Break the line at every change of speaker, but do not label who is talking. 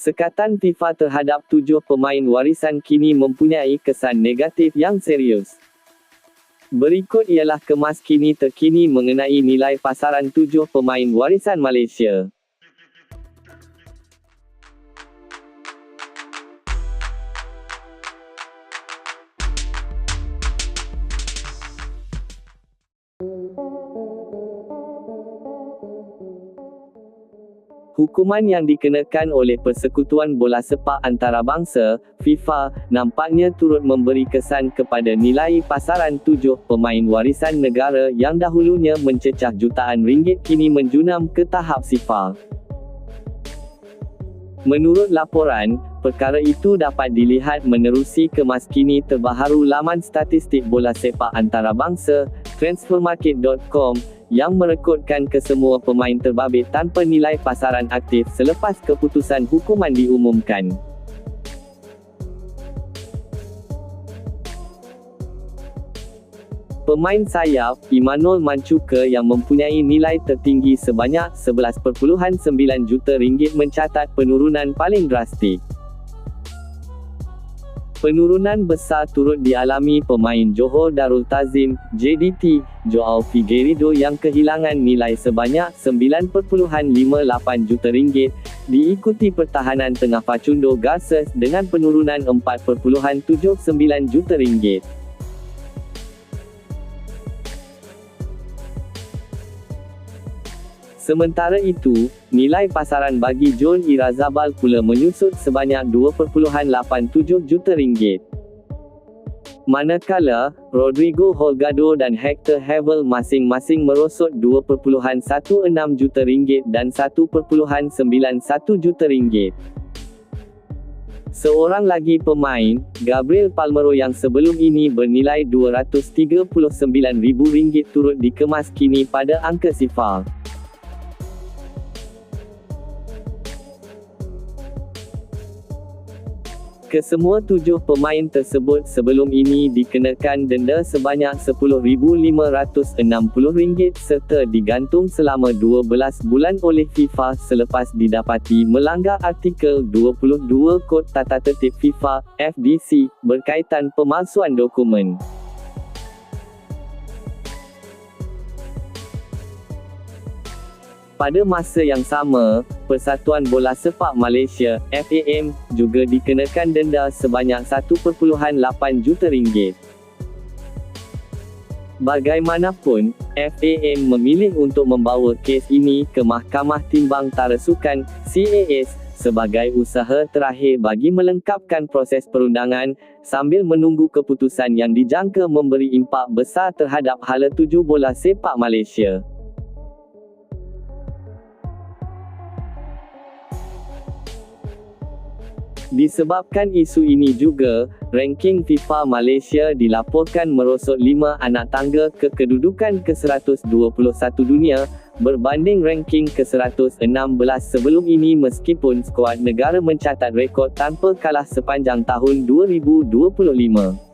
Sekatan FIFA terhadap tujuh pemain warisan kini mempunyai kesan negatif yang serius. Berikut ialah kemas kini terkini mengenai nilai pasaran tujuh pemain warisan Malaysia. Hukuman yang dikenakan oleh Persekutuan Bola Sepak Antarabangsa, FIFA, nampaknya turut memberi kesan kepada nilai pasaran tujuh pemain warisan negara yang dahulunya mencecah jutaan ringgit kini menjunam ke tahap sifar. Menurut laporan, perkara itu dapat dilihat menerusi kemas kini terbaharu laman statistik bola sepak antarabangsa, transfermarket.com, yang merekodkan kesemua pemain terbabit tanpa nilai pasaran aktif selepas keputusan hukuman diumumkan. Pemain sayap, Imanol Mancuka yang mempunyai nilai tertinggi sebanyak 11.9 juta ringgit mencatat penurunan paling drastik. Penurunan besar turut dialami pemain Johor Darul Tazim, JDT, Joao Figueiredo yang kehilangan nilai sebanyak 9.58 juta ringgit, diikuti pertahanan tengah Facundo Garces dengan penurunan 4.79 juta ringgit. Sementara itu, nilai pasaran bagi John Irazabal pula menyusut sebanyak 2.87 juta ringgit. Manakala, Rodrigo Holgado dan Hector Havel masing-masing merosot 2.16 juta ringgit dan 1.91 juta ringgit. Seorang lagi pemain, Gabriel Palmero yang sebelum ini bernilai RM239,000 turut dikemas kini pada angka sifar. Kesemua tujuh pemain tersebut sebelum ini dikenakan denda sebanyak RM10,560 serta digantung selama 12 bulan oleh FIFA selepas didapati melanggar artikel 22 Kod Tata Tertib FIFA, FDC, berkaitan pemalsuan dokumen. Pada masa yang sama, Persatuan Bola Sepak Malaysia, FAM, juga dikenakan denda sebanyak 1.8 juta ringgit. Bagaimanapun, FAM memilih untuk membawa kes ini ke Mahkamah Timbang Tarasukan, CAS, sebagai usaha terakhir bagi melengkapkan proses perundangan, sambil menunggu keputusan yang dijangka memberi impak besar terhadap hala tuju bola sepak Malaysia. Disebabkan isu ini juga, ranking FIFA Malaysia dilaporkan merosot 5 anak tangga ke kedudukan ke-121 dunia, berbanding ranking ke-116 sebelum ini meskipun skuad negara mencatat rekod tanpa kalah sepanjang tahun 2025.